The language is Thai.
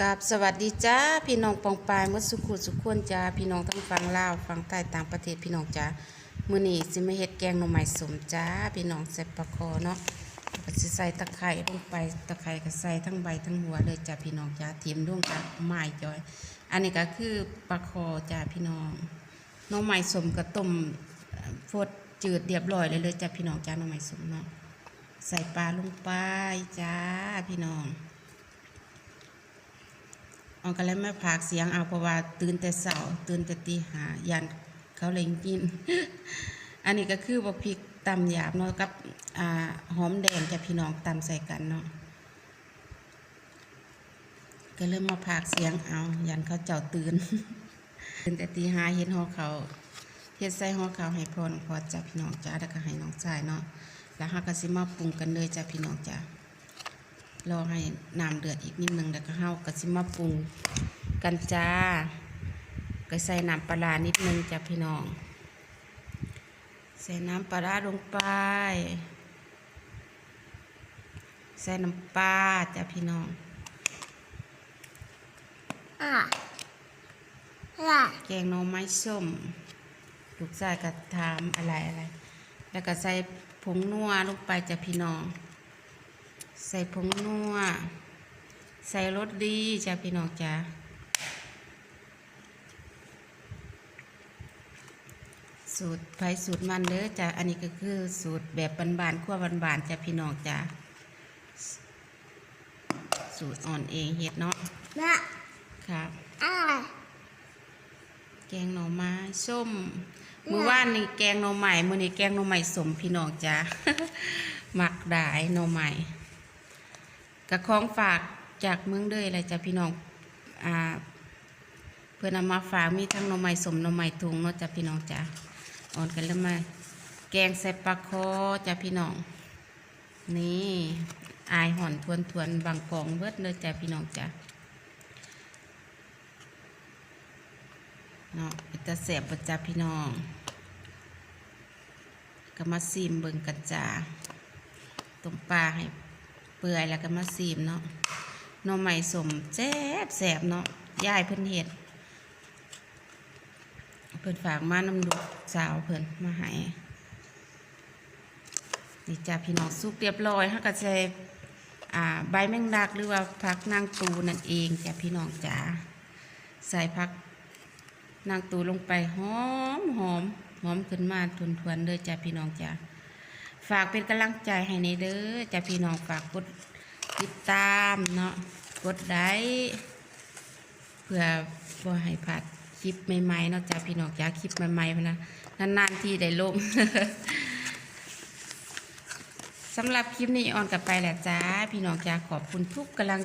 กับสวัสดีจ้าพี่น้องปองปายมดสุขุสุขวนจ้าพี่น้องทั้งฝั่งลาวฝั่งใต้ต่างประเทศพี่น้องจ้ามื้อนี้สิมาเฮ็ดแกงหน่อไม้สมจ้าพี่น้องใส่ปลาคอเนาะก็สิใส่ตะไคร้ลงไปตะไคร้ก็ใส่ทั้งใบทั้งหัวเลยจ้าพี่น้องจ้าเทียมร่วมกับไม้จอย อันนี้ก็คือปลาคอจ้าพี่น้องหน่อไม้สมก็ต้มเอ่อฟดจืดเรียบร้อยเลยเลยจ้าพี่น้องจ้าหน่อไม้สมเนาะใส่ปลาลงไปจ้าพี่น้อง เอาก็เลยไม่พากเสียงเอาเพราะว่าตื่นแต่เสาตื่นแต่ตีหายันเขาเลยกิน อันนี้ก็คือว่าพริกตำหยาบเนาะกับอหอมแดงจะพี่น้องตำใส่กันเนาะก็เริ่มมาพากเสียงเอา ยันเขาเจ้าตื่นตื่นแต่ตีหาเห็นหอเขาเฮ็ดใส่หอเขาให้พอน้องพอจ้ะพี่น้องจ้าแล้วก็ให้น้องชายเนาะแล้วเฮาก็สิมาปรุงกันเลยจ้ะพี่น้องจ้า รอให้น้ำเดือดอีกนิดนึงแล้วก็เฮาก็สิมาปรุงกันจ้าก็ใส่น้ำปลานิดนึงจ้ะพี่น้อง ใส่น้ำปลาลงไป ใส่น้ำปลาจ้ะพี่น้องอะอะแกงน่อไม้ส้มลูกชายก็ถามอะไรอะไร แล้วก็ใส่ผงนัวลงไปจ้ะพี่น้อง ใส่ผงนัว ใส่รสดีจ้ะพี่น้องจ้ะสูตรไผสูตรมันเด้อจ้ะ อันนี้ก็คือสูตรแบบบานๆขั้วบานๆจ้ะพี่น้องจ้ะ สูตรอ่อนเองเฮ็ดเนาะแม่ครับอะแกงหน่อไม้ส้ม มือว่านนี่แกงหน่อใหม่มือนี้แกงหน่อใหม่สมพี่น้องจ้าหมักดายหน่อใหม่ กระของฝากจากเมืองเลยอะไรจ้ะพี่น้องอ่าเพื่อนเอามาฝากมีทั้งน่อไม้สมน่อไม้ทุงเนาะจ้ะพี่น้องจ้าอ่อนกันแล้วมาแกงใส่ปลาคอจ้ะพี่น้อง นี่อายห่อนทวนทวนบางกองเบิดเลยจ้ะพี่น้องจ้าเนาะอิตาเสียบประจาพี่น้องก็มาซีมเบิ่งกันจ้าต้มปลาให้ เปื่อยแล้วก็มาซีมเนาะหน่อไม้สมแซ่บแสบเนาะย่ายเพิ่นเฮ็ดเพิ่นฝากมาน้ำลูสาวเพิ่นมาให้นี่จ้าพี่น้องสุกเรียบร้อยฮะก็ใส่อ่าใบแมงดักหรือว่าผักนางตูนั่นเองจ้าพี่น้องจ้าใส่ผักนางตูลงไปหอมหอมหอมขึ้นมาทวนๆเลยจ้ะพี่น้องจ้ะ ฝากเป็นกำลังใจให้ในเด้อจะพี่น้องฝากกดติดตามเนาะกดไลค์เพื่อบ่ให้พลาดคลิปใหม่ๆเนาะจ้ะพี่น้องจ้ะคลิปใหม่ๆพนะนานๆที่ได้ลงสำหรับคลิปนี้ออนกลับไปแหละจ้า พี่น้องจ้าขอบคุณทุกกำลัง